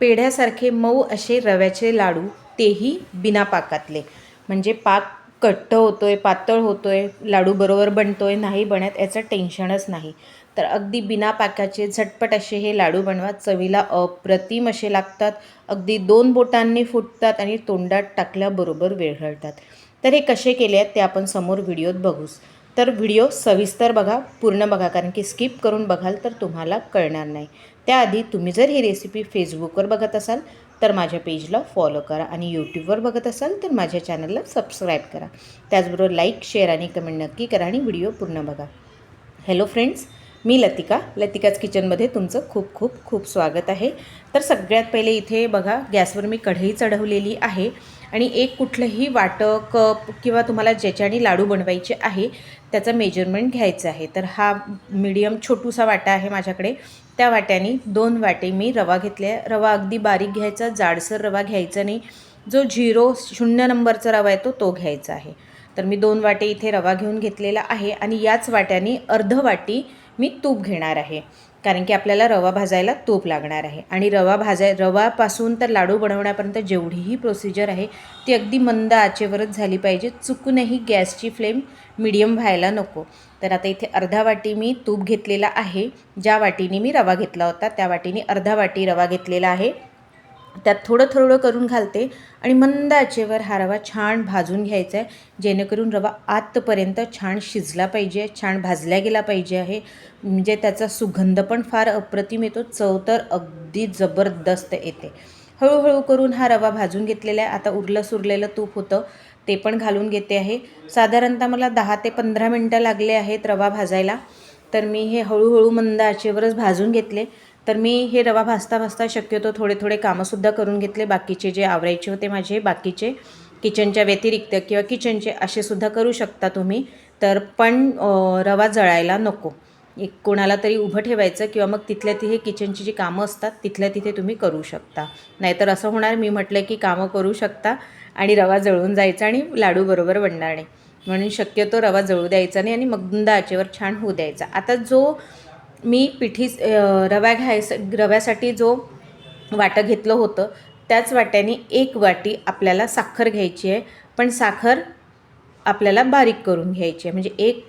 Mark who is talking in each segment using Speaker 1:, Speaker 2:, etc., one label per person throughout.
Speaker 1: पेढ्यासारखे मऊ असे रव्याचे लाडू तेही बिना पाकातले. म्हणजे पाक कट्ट होतो आहे पातळ होतो आहे लाडू बरोबर बनतो आहे नाही बनत याचं टेन्शनच नाही. तर अगदी बिना पाकाचे झटपट असे हे लाडू बनवा. चवीला अप्रतिम असे लागतात. अगदी दोन बोटांनी फुटतात आणि तोंडात टाकल्याबरोबर विरघळतात तर हे कसे केले आहेत ते आपण समोर व्हिडिओत बघूच तर व्हिडिओ सविस्तर बघा पूर्ण बघा कारण की स्किप करून बघाल तर तुम्हाला कळणार नाही. त्याआधी तुम्ही जर ही रेसिपी फेसबुकवर बघत असाल तर माझ्या पेजला फॉलो करा आणि यूट्यूबवर बघत असाल तर माझ्या चॅनलला सबस्क्राईब करा. त्याचबरोबर लाईक शेअर आणि कमेंट नक्की करा आणि व्हिडिओ पूर्ण बघा. हॅलो फ्रेंड्स मी लतिका. लतिकाच किचनमध्ये तुमचं खूप खूप खूप स्वागत आहे. तर सगळ्यात पहिले इथे बघा गॅसवर मी कढई चढवलेली आहे. आणि एक कुठलंही वाटं कप किंवा तुम्हाला ज्याच्याने लाडू बनवायचे आहे त्याचं मेजरमेंट घ्यायचं आहे. तर हा मीडियम छोटूसा वाटा आहे माझ्याकडे. त्या वाट्याने दोन वाटे मी रवा घेतले रवा अगदी बारीक घ्यायचा जाडसर रवा घ्यायचा नाही. जो झिरो शून्य नंबरचा रवा येतो तो घ्यायचा आहे. तर मी दोन वाटे इथे रवा घेऊन घेतलेला आहे आणि याच वाट्याने अर्ध वाटी मी तूप घेणार आहे. कारण की आपल्याला रवा भाजायला तूप लागणार आहे. आणि रवा भाजाय रवापासून तर लाडू बनवण्यापर्यंत जेवढीही प्रोसिजर आहे ती अगदी मंद आचेवरच झाली पाहिजे. चुकूनही गॅसची फ्लेम मिडियम व्हायला नको. तर आता इथे अर्धा वाटी मी तूप घेतलेला आहे. ज्या वाटीने मी रवा घेतला होता त्या वाटीने अर्धा वाटी रवा घेतलेला आहे. त्यात थोडं थोडं करून घालते आणि मंद आचेवर हा रवा छान भाजून घ्यायचा आहे जेणेकरून रवा आतपर्यंत छान शिजला पाहिजे छान भाजला गेला पाहिजे आहे. म्हणजे त्याचा सुगंध पण फार अप्रतिम येतो चव तर अगदी जबरदस्त येते. हळूहळू करून हा रवा भाजून घेतलेला आहे आता उरलं सुरलेलं तूप होतं ते पण घालून घेते आहे. साधारणतः मला दहा ते पंधरा मिनटं लागले आहेत रवा भाजायला. तर मी हे हळूहळू मंद आचेवरच भाजून घेतले. तर मी हे रवा भाजता भाजता शक्यतो थोडे थोडे कामंसुद्धा करून घेतले. बाकीचे जे आवरायचे होते माझे बाकीचे किचनच्या व्यतिरिक्त किंवा किचनचे असे सुद्धा करू शकता तुम्ही. तर पण रवा जळायला नको. एक कोणाला तरी उभं ठेवायचं किंवा मग तिथल्या तिथे किचनची जी कामं असतात तिथल्या तिथे तुम्ही करू शकता. नाहीतर असं होणार मी म्हटलं की कामं करू शकता आणि रवा जळून जायचा आणि लाडू बरोबर बनणार नाही. म्हणून शक्यतो रवा जळू द्यायचा नाही आणि मगंद आचेवर छान होऊ द्यायचा. आता जो मी पिठी रव्या घ्यायचं रव्यासाठी जो वाटं घेतलं होतं त्याच वाट्याने एक वाटी आपल्याला साखर घ्यायची आहे. पण साखर आपल्याला बारीक करून घ्यायची आहे. म्हणजे एक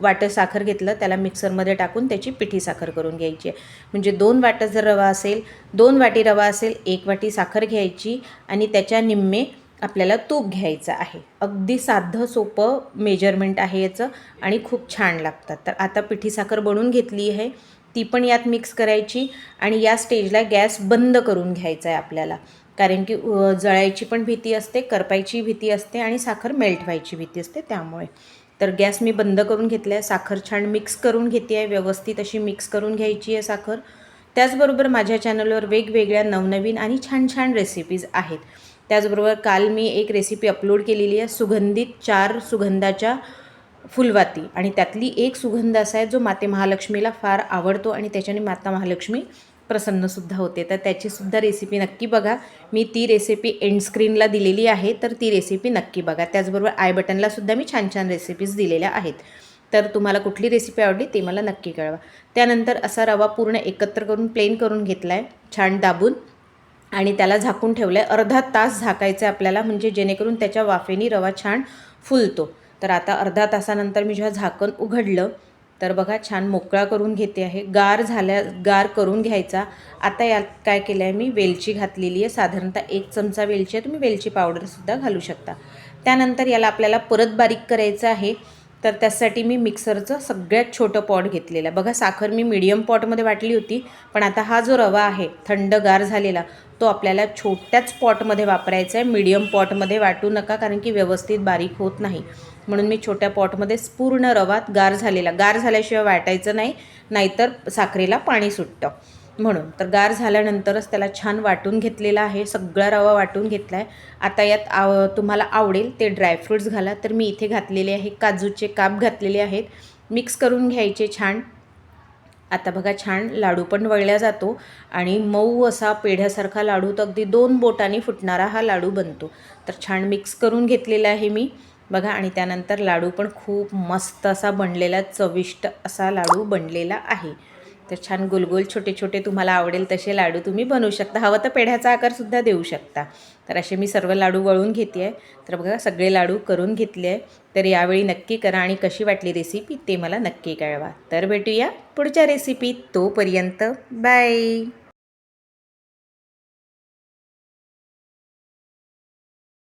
Speaker 1: वाटं साखर घेतलं त्याला मिक्सरमध्ये टाकून त्याची पिठी साखर करून घ्यायची आहे. म्हणजे दोन वाटं जर रवा असेल दोन वाटी रवा असेल एक वाटी साखर घ्यायची आणि त्याच्या निम्मे आपल्याला तूप घ्यायचं आहे. अगदी साधं सोपं मेजरमेंट आहे याचं आणि खूप छान लागतात. तर आता पिठी साखर बनवून घेतली आहे. ती पण यात मिक्स करायची आणि या स्टेजला गॅस बंद करून घ्यायचा आहे आपल्याला. कारण की जळायची पण भीती असते करपायची भीती असते आणि साखर मेल्ट व्हायची भीती असते त्यामुळे. तर गॅस मी बंद करून घेतला आहे साखर छान मिक्स करून घेते आहे व्यवस्थित अशी मिक्स करून घ्यायची आहे साखर. त्याचबरोबर माझ्या चॅनलवर वेगवेगळ्या नवनवीन आणि छान छान रेसिपीज आहेत. त्याचबरोबर काल मी एक रेसिपी अपलोड केलेली आहे सुगंधित चार सुगंधाच्या फुलवाती. आणि त्यातली एक सुगंध असा आहे जो माते महालक्ष्मीला फार आवडतो आणि त्याच्याने माता महालक्ष्मी प्रसन्नसुद्धा होते. तर त्याचीसुद्धा रेसिपी नक्की बघा. मी ती रेसिपी एंड स्क्रीनला दिलेली आहे तर ती रेसिपी नक्की बघा. त्याचबरोबर आय बटनलासुद्धा मी छान छान रेसिपीज दिलेल्या आहेत. तर तुम्हाला कुठली रेसिपी आवडली ते मला नक्की कळवा. त्यानंतर असा रवा पूर्ण एकत्र करून प्लेन करून घेतला आहे छान दाबून. आणि त्याला झाकून ठेवलं आहे अर्धा तास झाकायचं आहे आपल्याला म्हणजे जेणेकरून त्याच्या वाफेनी रवा छान फुलतो. तर आता अर्धा तासानंतर मी जेव्हा झाकण उघडलं तर बघा छान मोकळा करून घेते आहे. गार झाल्या गार करून घ्यायचा. आता यात काय केलं आहे मी? वेलची घातलेली आहे. साधारणतः एक चमचा वेलची आहे. तुम्ही वेलची पावडरसुद्धा घालू शकता. त्यानंतर याला आपल्याला परत बारीक करायचं आहे. तर त्यासाठी मी मिक्सरचं सगळ्यात छोटं पॉट घेतलेलं आहे. बघा साखर मी मिडियम पॉटमध्ये वाटली होती पण आता हा जो रवा आहे थंडगार झालेला तो आपल्याला छोट्याच पॉटमध्ये वापरायचा आहे. मीडियम पॉटमध्ये वाटू नका कारण की व्यवस्थित बारीक होत नाही. म्हणून मी छोट्या पॉटमध्येच पूर्ण रवात गार झालेला गार झाल्याशिवाय वाटायचं नाही नाहीतर साखरेला पाणी सुटतं. म्हणून तर गार झाल्यानंतरच त्याला छान वाटून घेतलेला आहे. सगळा रवा वाटून घेतला आहे आता यात आव तुम्हाला आवडेल ते ड्रायफ्रूट्स घाला. तर मी इथे घातलेले आहे काजूचे काप घातलेले आहेत. मिक्स करून घ्यायचे छान. आता बघा छान लाडू पण वळल्या जातो आणि मऊ असा पेढ्यासारखा लाडू तर अगदी दोन बोटांनी फुटणारा हा लाडू बनतो. तर छान मिक्स करून घेतलेला आहे मी. बघा आणि त्यानंतर लाडू पण खूप मस्त असा बनलेला चविष्ट असा लाडू बनलेला आहे. तर छान गोलगोल छोटे छोटे तुम्हाला आवडेल तसे लाडू तुम्ही बनवू शकता. हवं तर पेढ्याचा आकारसुद्धा देऊ शकता. तर असे मी सर्व लाडू वळून घेते आहे तर बघा सगळे लाडू करून घेतले आहे. तर यावेळी नक्की करा आणि कशी वाटली रेसिपी ते मला नक्की कळवा. तर भेटूया पुढच्या रेसिपीत तोपर्यंत. बाय